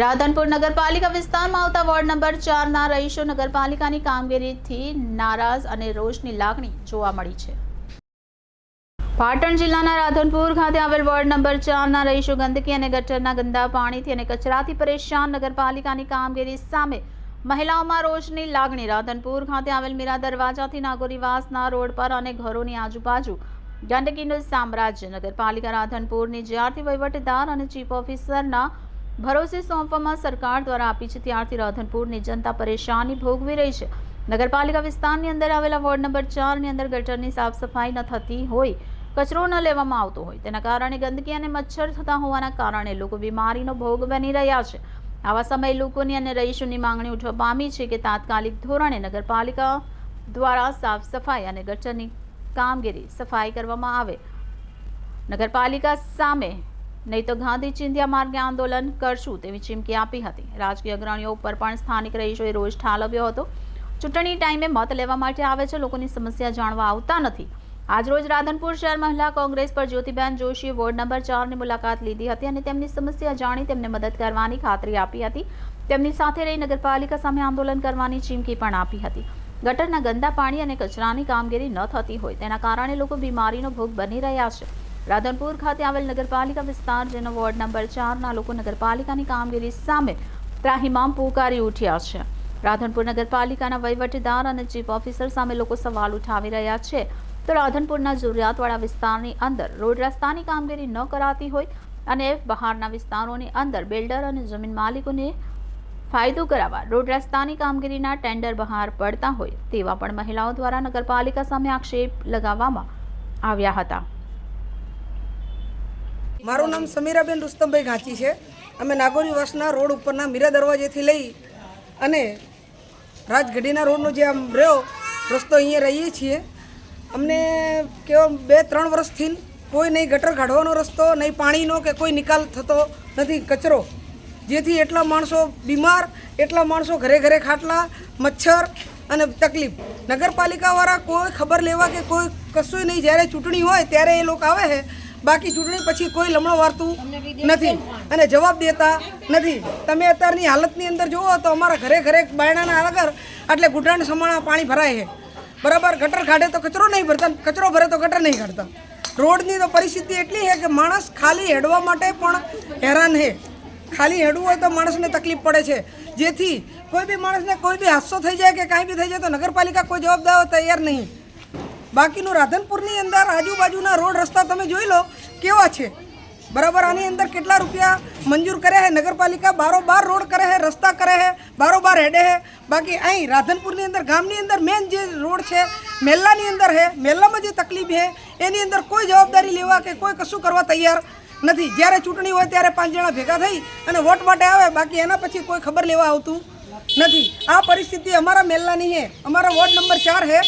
રાધનપુર નગરપાલિકા વિસ્તારમાં આવતા વોર્ડ નંબર ચારના રહીશો નગરપાલિકાની કામગીરીથી નારાજ અને રોષની લાગણી જોવા મળી છે. પાટણ જિલ્લાના રાધનપુર ખાતે આવેલ વોર્ડ નંબર ચારના રહીશો ગંદકી અને ગટરના ગંદા પાણીથી અને કચરાથી પરેશાન નગરપાલિકાની કામગીરી સામે મહિલાઓમાં રોષની લાગણી. રાધનપુર ખાતે આવેલ મીરા દરવાજાથી નાગોરીવાસના રોડ પર અને ઘરોની આજુબાજુ ગંદકીનું સામ્રાજ્ય. નગરપાલિકા રાધનપુરની જ્યારથી વહીવટદાર અને ચીફ ઓફિસરના ભરોસે સોંપવામાં સરકાર દ્વારા આપી છે ત્યારથી રાધનપુરની જનતા પરેશાની ભોગવી રહી છે. નગરપાલિકા વિસ્તારની અંદર આવેલા વોર્ડ નંબર ચારની અંદર ગટરની સાફ સફાઈ ન થતી હોય, કચરો ન લેવામાં આવતો હોય, તેના કારણે ગંદકી અને મચ્છર થતા હોવાના કારણે લોકો બીમારીનો ભોગ બની રહ્યા છે. આવા સમયે લોકોની અને રહીશોની માંગણી ઉઠવા પામી છે કે તાત્કાલિક ધોરણે નગરપાલિકા દ્વારા સાફ સફાઈ અને ગટરની કામગીરી સફાઈ કરવામાં આવે. નગરપાલિકા સામે નહીં તો ગાંધી ચિંધ્યા માર્ગે આંદોલન કરશું તેવી ચીમકી આપી હતી. રાજકીય અગ્રણીઓ ઉપર પણ સ્થાનિક રહીશોએ રોષ ઠાલવ્યો હતો. ચૂંટણી ટાઈમે મત લેવા માટે આવે છે લોકોની સમસ્યા જાણવા આવતા નથી. આજરોજ રાધનપુર શહેર મહિલા કોંગ્રેસ પર જ્યોતિબેન જોશીએ વોર્ડ નંબર ચારની મુલાકાત લીધી હતી અને તેમની સમસ્યા જાણી તેમને મદદ કરવાની ખાતરી આપી હતી. તેમની સાથે રહી નગરપાલિકા સામે આંદોલન કરવાની ચીમકી પણ આપી હતી. ગટરના ગંદા પાણી અને કચરાની કામગીરી ન થતી હોય તેના કારણે લોકો બીમારીનો ભોગ બની રહ્યા છે. રાધનપુર ખાતે આવેલ નગરપાલિકા વિસ્તાર, જેનો વોર્ડ નંબર ચારના લોકો નગરપાલિકાની કામગીરી સામે ત્રાહિમામ પોકારી ઉઠ્યા છે. રાધનપુર નગરપાલિકાના વહીવટીદાર અને ચીફ ઓફિસર સામે લોકો સવાલ ઉઠાવી રહ્યા છે. તો રાધનપુરના જરૂરિયાતવાળા વિસ્તારની અંદર રોડ રસ્તાની કામગીરી ન કરાતી હોય અને બહારના વિસ્તારોની અંદર બિલ્ડર અને જમીન માલિકોને ફાયદો કરાવવા રોડ રસ્તાની કામગીરીના ટેન્ડર બહાર પડતા હોય તેવા પણ મહિલાઓ દ્વારા નગરપાલિકા સામે આક્ષેપ લગાવવામાં આવ્યા હતા. મારું નામ સમીરાબેન રુસ્તમભાઈ ઘાંચી છે. અમે નાગોરી વાસના રોડ ઉપરના મીરા દરવાજેથી લઈ અને રાજગઢીના રોડનો જે આમ રહ્યો, રસ્તો અહીંયા રહીએ છીએ. અમને કેવો બે, ત્રણ વર્ષથી કોઈ નહીં ગટર કાઢવાનો રસ્તો, નહીં પાણીનો કે કોઈ નિકાલ થતો નથી કચરો. જેથી એટલા માણસો બીમાર, એટલા માણસો ઘરે ઘરે ખાટલા, મચ્છર અને તકલીફ. નગરપાલિકાવાળા કોઈ ખબર લેવા કે કોઈ કશું નહીં, જ્યારે ચૂંટણી હોય ત્યારે એ લોકો આવે છે. બાકી ચૂંટણી પછી કોઈ લમણો વારતું નથી. અને જવાબ દેતા નથી. તમે અત્યારની હાલતની અંદર જુઓ તો અમારા ઘરે ઘરે બાયણાના આગળ એટલે ગુઢાણ સમાણા પાણી ભરાય છે. બરાબર ગટર કાઢે તો કચરો નહીં ભરતા કચરો ભરે તો ગટર નહીં કાઢતા. રોડની તો પરિસ્થિતિ એટલી છે કે માણસ ખાલી હેડવા માટે પણ હેરાન છે. ખાલી હેડવું હોય તો માણસને તકલીફ પડે છે. જેથી કોઈ બી માણસને કોઈ બી હાદસો થઈ જાય કે કાંઈ બી થઈ જાય તો નગરપાલિકા કોઈ જવાબદાર તૈયાર નહીં. બાકીનું રાધનપુરની અંદર આજુબાજુના રોડ રસ્તા તમે જોઈ લો, કેવા છે? બરાબર, આની અંદર કેટલા રૂપિયા મંજૂર કરે છે નગરપાલિકા બારોબાર રોડ કરે છે રસ્તા કરે છે બારોબાર હેડે છે બાકી અહીં રાધનપુરની અંદર, ગામની અંદર મેન જે રોડ છે, મેલ્લાની અંદર છે મેલ્લામાં જે તકલીફ છે એની અંદર કોઈ જવાબદારી લેવા કે કોઈ કશું કરવા તૈયાર નથી. જ્યારે ચૂંટણી હોય ત્યારે પાંચ જણા ભેગા થઈ અને વોટ માટે આવે, બાકી એના પછી કોઈ ખબર લેવા આવતું નથી. આ પરિસ્થિતિ અમારા મેલ્લાની છે અમારા વોર્ડ નંબર ચાર છે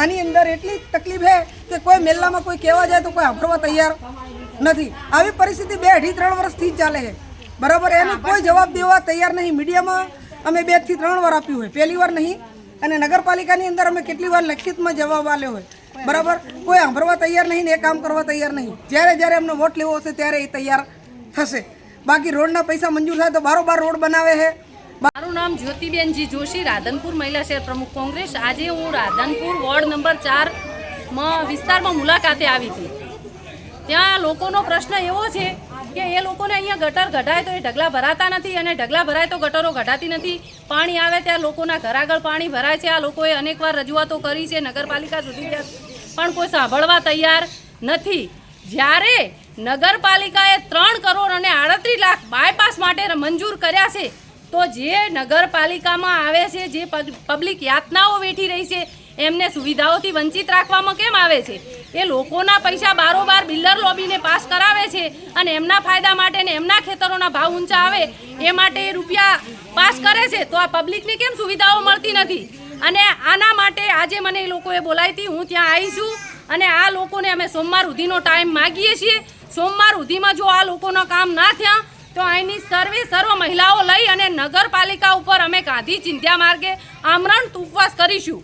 આની અંદર એટલી તકલીફ છે કે કોઈ મેલામાં કોઈ કહેવા જાય તો કોઈ સાંભળવા તૈયાર નથી. આવી પરિસ્થિતિ બે અઢી ત્રણ વર્ષથી જ ચાલે છે. બરાબર એનો કોઈ જવાબ દેવા તૈયાર નહીં. મીડિયામાં અમે બેથી ત્રણ વાર આપ્યું હોય પહેલી વાર નહીં. અને નગરપાલિકાની અંદર અમે કેટલી વાર લેખિતમાં જવાબ આપ્યો હોય. બરાબર કોઈ સાંભળવા તૈયાર નહીં ને એ કામ કરવા તૈયાર નહીં. જ્યારે જ્યારે અમને વોટ લેવો હશે ત્યારે એ તૈયાર થશે. બાકી રોડના પૈસા મંજૂર થાય તો બારોબાર રોડ બનાવે છે. મારું નામ જ્યોતિબેનજી જોશી, રાધનપુર મહિલા શહેર પ્રમુખ કોંગ્રેસ. આજે હું રાધનપુર વોર્ડ નંબર ચારમાં વિસ્તારમાં મુલાકાતે આવી હતી. ત્યાં લોકોનો પ્રશ્ન એવો છે કે એ લોકોને અહીંયા ગટર ગઢાય તો એ ઢગલા ભરાતા નથી અને ઢગલા ભરાય તો ગટરો ગઢાતી નથી. પાણી આવે ત્યાં લોકોના ઘર આગળ પાણી ભરાય છે. આ લોકોએ અનેકવાર રજૂઆતો કરી છે નગરપાલિકા સુધી પણ કોઈ સાંભળવા તૈયાર નથી. જ્યારે નગરપાલિકાએ ત્રણ કરોડ અને આડત્રીસ લાખ બાયપાસ માટે મંજૂર કર્યા છે તો જે નગરપાલિકામાં આવે છે, જે પબ્લિક યાતનાઓ વેઠી રહી છે, એમને સુવિધાઓથી વંચિત રાખવામાં કેમ આવે છે? એ લોકોના પૈસા બારોબાર બિલ્ડર લોબીને પાસ કરાવે છે અને એમના ફાયદા માટે ને એમના ખેતરોના ભાવ ઊંચા આવે, એ માટે રૂપિયા પાસ કરે છે, તો આ પબ્લિકને કેમ સુવિધાઓ મળતી નથી? અને આના માટે આજે મને એ લોકોએ બોલાવી હતી, હું ત્યાં આવી છું અને આ લોકોને અમે સોમવાર સુધીનો ટાઈમ માગીએ છીએ. સોમવાર સુધીમાં જો આ લોકોના કામ ના થયા સર્વે સર્વ મહિલાઓ લઈ અને નગરપાલિકા ઉપર અમે ગાંધી ચિંધ્યા માર્ગે આમરણ ઉપવાસ કરીશું.